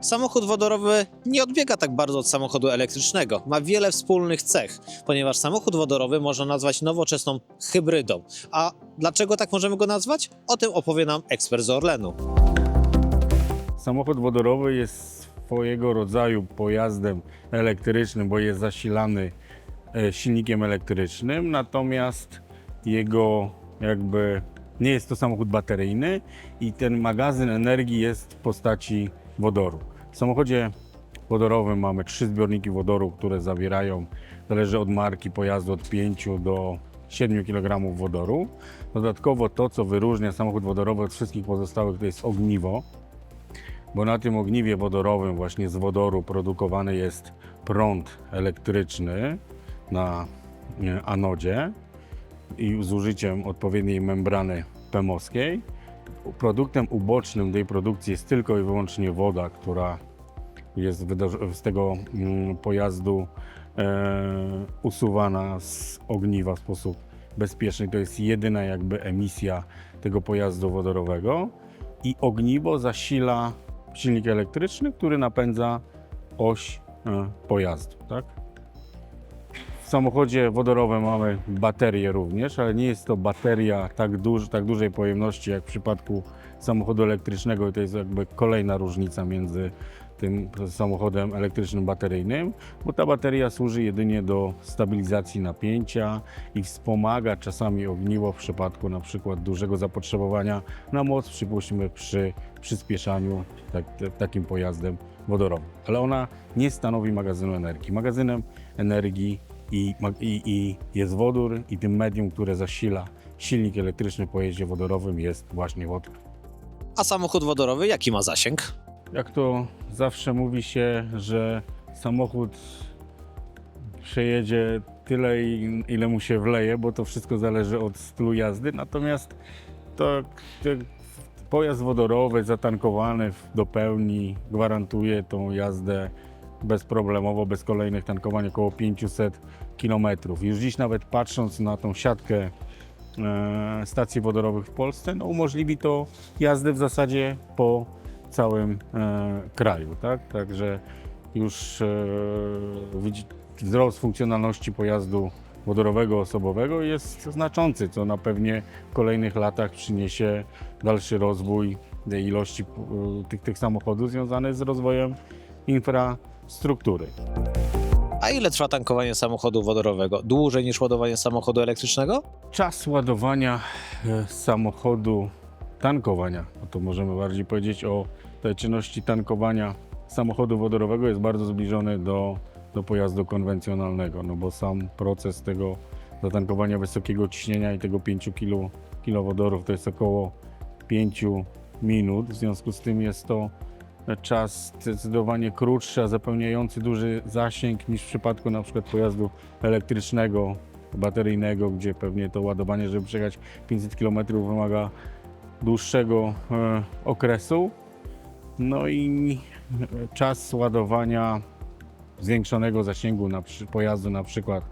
Samochód wodorowy nie odbiega tak bardzo od samochodu elektrycznego. Ma wiele wspólnych cech, ponieważ samochód wodorowy można nazwać nowoczesną hybrydą. A dlaczego tak możemy go nazwać? O tym opowie nam ekspert z Orlenu. Samochód wodorowy jest swojego rodzaju pojazdem elektrycznym, bo jest zasilany e, silnikiem elektrycznym, natomiast jego jakby nie jest to samochód bateryjny i ten magazyn energii jest w postaci wodoru. W samochodzie wodorowym mamy trzy zbiorniki wodoru, które zawierają, zależy od marki pojazdu, od 5 do 7 kg wodoru. Dodatkowo to, co wyróżnia samochód wodorowy od wszystkich pozostałych, to jest ogniwo bo na tym ogniwie wodorowym właśnie z wodoru produkowany jest prąd elektryczny na e, anodzie i z użyciem odpowiedniej membrany PEMowskiej. Produktem ubocznym tej produkcji jest tylko i wyłącznie woda, która jest z tego mm, pojazdu e, usuwana z ogniwa w sposób bezpieczny. To jest jedyna jakby emisja tego pojazdu wodorowego i ogniwo zasila silnik elektryczny, który napędza oś e, pojazdu. Tak? W samochodzie wodorowym mamy baterię również, ale nie jest to bateria tak, duż, tak dużej pojemności jak w przypadku samochodu elektrycznego i to jest jakby kolejna różnica między tym samochodem elektrycznym bateryjnym, bo ta bateria służy jedynie do stabilizacji napięcia i wspomaga czasami ogniwo w przypadku na przykład dużego zapotrzebowania na moc, przypuśćmy przy przyspieszaniu tak, takim pojazdem wodorowym. Ale ona nie stanowi magazynu energii. Magazynem energii i, i, i jest wodór i tym medium, które zasila silnik elektryczny w pojeździe wodorowym jest właśnie wodór. A samochód wodorowy jaki ma zasięg? Jak to zawsze mówi się, że samochód przejedzie tyle, ile mu się wleje, bo to wszystko zależy od stylu jazdy. Natomiast to, to pojazd wodorowy zatankowany do pełni gwarantuje tą jazdę bezproblemowo, bez kolejnych tankowań około 500 km. Już dziś nawet patrząc na tą siatkę e, stacji wodorowych w Polsce, no umożliwi to jazdę w zasadzie po całym e, kraju, tak? Także już e, wzrost funkcjonalności pojazdu wodorowego osobowego jest znaczący, co na pewnie w kolejnych latach przyniesie dalszy rozwój ilości tych, tych samochodów związany z rozwojem infrastruktury. A ile trwa tankowanie samochodu wodorowego? Dłużej niż ładowanie samochodu elektrycznego? Czas ładowania e, samochodu, tankowania, bo to możemy bardziej powiedzieć o tej czynności tankowania samochodu wodorowego jest bardzo zbliżony do, do pojazdu konwencjonalnego, no bo sam proces tego zatankowania wysokiego ciśnienia i tego 5 kg, kilo wodorów to jest około 5 minut, w związku z tym jest to czas zdecydowanie krótszy, a zapełniający duży zasięg niż w przypadku na przykład pojazdu elektrycznego, bateryjnego, gdzie pewnie to ładowanie, żeby przejechać 500 km wymaga dłuższego e, okresu. No i czas ładowania zwiększonego zasięgu na przy, pojazdu, na przykład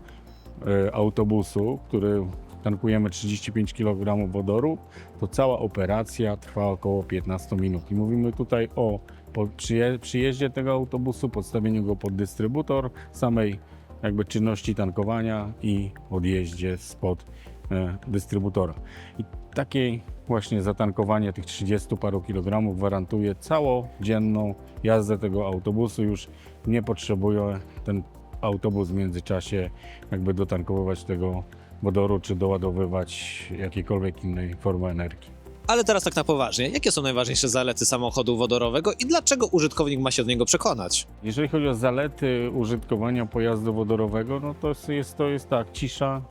e, autobusu, który tankujemy 35 kg wodoru, to cała operacja trwa około 15 minut. I mówimy tutaj o po przyje, przyjeździe tego autobusu, podstawieniu go pod dystrybutor, samej jakby czynności tankowania i odjeździe spod e, dystrybutora. I takie właśnie zatankowanie tych 30 paru kilogramów gwarantuje całodzienną jazdę tego autobusu. Już nie potrzebuje ten autobus w międzyczasie jakby dotankowywać tego wodoru, czy doładowywać jakiejkolwiek innej formy energii. Ale teraz tak na poważnie. Jakie są najważniejsze zalety samochodu wodorowego i dlaczego użytkownik ma się do niego przekonać? Jeżeli chodzi o zalety użytkowania pojazdu wodorowego, no to jest- jest to jest tak, cisza,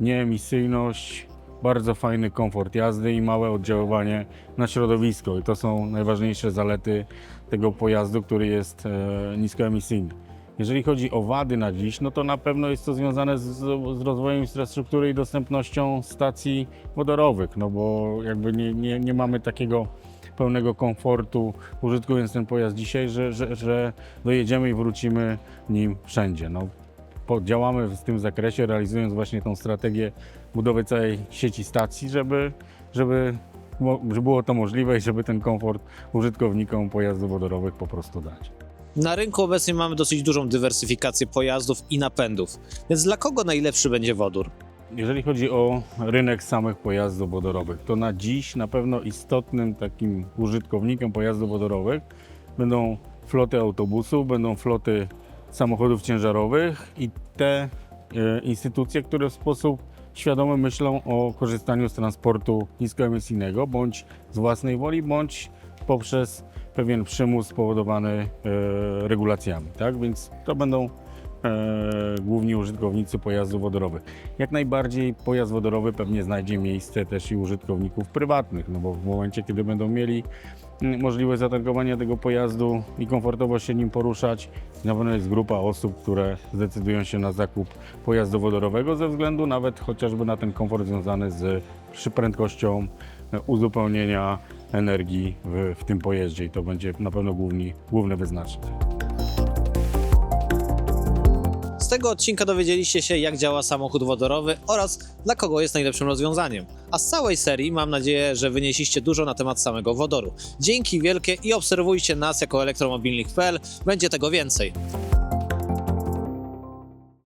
nieemisyjność, bardzo fajny komfort jazdy i małe oddziaływanie na środowisko. I to są najważniejsze zalety tego pojazdu, który jest e, niskoemisyjny. Jeżeli chodzi o wady na dziś, no to na pewno jest to związane z, z rozwojem infrastruktury i dostępnością stacji wodorowych, no bo jakby nie, nie, nie mamy takiego pełnego komfortu użytkując ten pojazd dzisiaj, że, że, że dojedziemy i wrócimy nim wszędzie. No, działamy w tym zakresie, realizując właśnie tą strategię budowy całej sieci stacji, żeby, żeby żeby było to możliwe i żeby ten komfort użytkownikom pojazdów wodorowych po prostu dać. Na rynku obecnie mamy dosyć dużą dywersyfikację pojazdów i napędów, więc dla kogo najlepszy będzie wodór? Jeżeli chodzi o rynek samych pojazdów wodorowych, to na dziś na pewno istotnym takim użytkownikiem pojazdów wodorowych będą floty autobusów, będą floty samochodów ciężarowych i te e, instytucje, które w sposób świadomy myślą o korzystaniu z transportu niskoemisyjnego, bądź z własnej woli, bądź poprzez pewien przymus spowodowany e, regulacjami. Tak? Więc to będą e, główni użytkownicy pojazdów wodorowych. Jak najbardziej pojazd wodorowy pewnie znajdzie miejsce też i użytkowników prywatnych, no bo w momencie, kiedy będą mieli mm, możliwość zatankowania tego pojazdu i komfortowo się nim poruszać, na pewno jest grupa osób, które zdecydują się na zakup pojazdu wodorowego ze względu nawet chociażby na ten komfort związany z prędkością e, uzupełnienia energii w, w tym pojeździe i to będzie na pewno główni, główny wyznacznik. Z tego odcinka dowiedzieliście się, jak działa samochód wodorowy oraz dla kogo jest najlepszym rozwiązaniem. A z całej serii mam nadzieję, że wynieśliście dużo na temat samego wodoru. Dzięki wielkie i obserwujcie nas jako elektromobilnik.pl, będzie tego więcej.